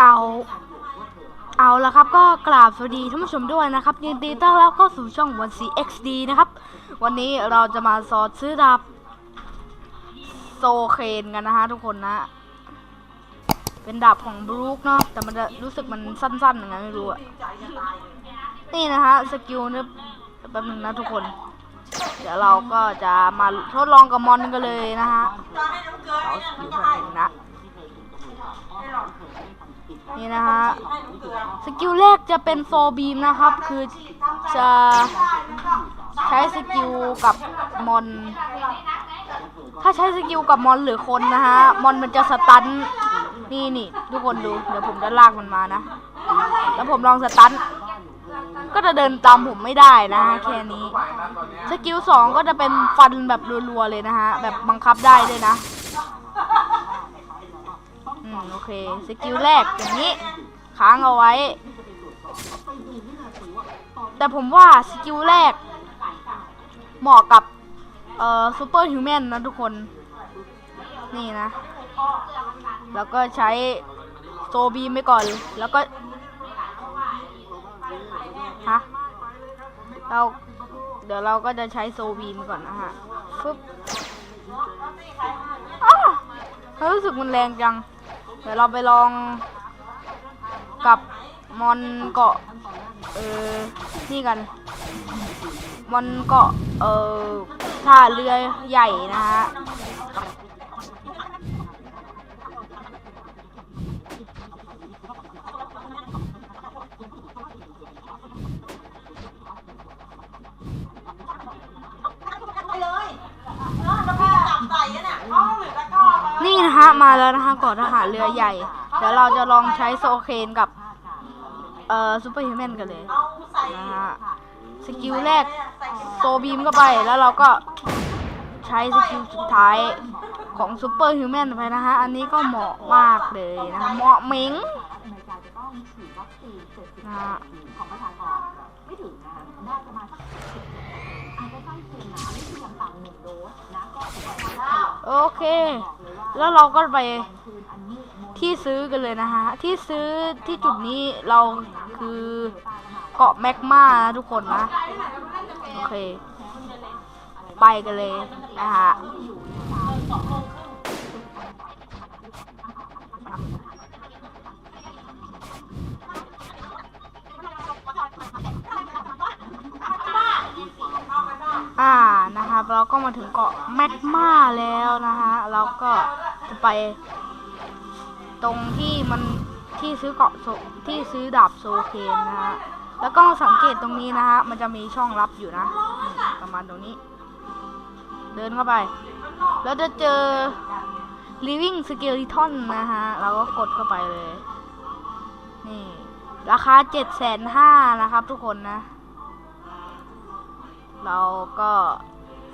เอา เอาแล้วครับก็กราบสวัสดีท่านผู้ชมด้วยนะครับยินดีต้อนรับเข้าสู่ช่องวัน CXD นะครับ วันนี้เราจะมาสอดซื้อดับโซเคนกันนะฮะทุกคนนะ เป็นดาบของบรูคเนาะแต่มันจะรู้สึกมันสั้นๆอย่างไงไม่รู้อะนี่นะฮะสกิลเนี่ยแบบนึงนะทุกคน เดี๋ยวเราก็จะมาทดลองกับมอนกันเลยนะฮะเอาสกิลแป๊บนึงนะ นี่นะฮะ สกิลแรกจะเป็นโซบีมนะครับ คือจะใช้สกิลกับมอน ถ้าใช้สกิลกับมอนหรือคนนะฮะ มอนมันจะสตัน นี่นี่ทุกคนดู เดี๋ยวผมจะลากมันมานะ แล้วผมลองสตัน ก็จะเดินตามผมไม่ได้นะฮะแค่นี้ สกิลสองก็จะเป็นฟันแบบรัวๆเลยนะฮะ แบบบังคับได้ด้วยนะอืมโอเค สกิลแรกอย่างนี้ ค้างเอาไว้ แต่ผมว่าสกิลแรก เหมาะกับ เอ่อซูเปอร์ฮิวแมนนะทุกคน นี่นะ แล้วก็ใช้โซบีมไปก่อน แล้วก็ ฮะ เราเดี๋ยวเราก็จะใช้โซบีมก่อนนะฮะฟึบอ้าวรู้สึกมันแรงจัง เดี๋ยวเราไปลองกับมอนเกาะ เออ นี่กัน มอนเกาะ เออท่าเรือใหญ่นะฮะ ฮะมาแล้วนะคะเกาะทหารเรือใหญ่ เดี๋ยวเราจะลองใช้โซเคนกับ เอ่อซูเปอร์ฮิวแมนกันเลยนะฮะสกิลแรกโซบีมเข้าไปแล้วเราก็ใช้สกิลสุดท้ายของซูเปอร์ฮิวแมนไปนะฮะ อันนี้ก็เหมาะมากเลยนะคะเหมาะเมิงนะฮะโอเค แล้วเราก็ไปที่ซื้อกันเลยนะฮะ ที่ซื้อที่จุดนี้เราคือเกาะแมกมาทุกคนนะ โอเค ไปกันเลยนะฮะอ่านะครับ เราก็มาถึงเกาะแมกมาแล้วนะฮะ เราก็ จะไป ตรงที่มันที่ซื้อเกาะโซที่ซื้อดาบโซเคนนะฮะ แล้วก็สังเกตตรงนี้นะฮะ มันจะมีช่องลับอยู่นะ ประมาณตรงนี้ เดินเข้าไป แล้วจะเจอ living skeleton นะฮะ เราก็กดเข้าไปเลย นี่ ราคาเจ็ดแสนห้านะครับทุกคนนะ เราก็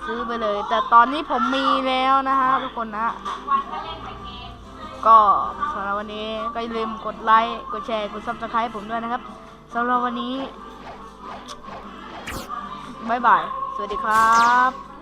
ซื้อไปเลย แต่ตอนนี้ผมมีแล้วนะฮะทุกคนนะก็สำหรับวันนี้ก็อย่าลืมกดไลค์กดแชร์กดซับสไครต์ผมด้วยนะครับสำหรับวันนี้บายบาย สวัสดีครับ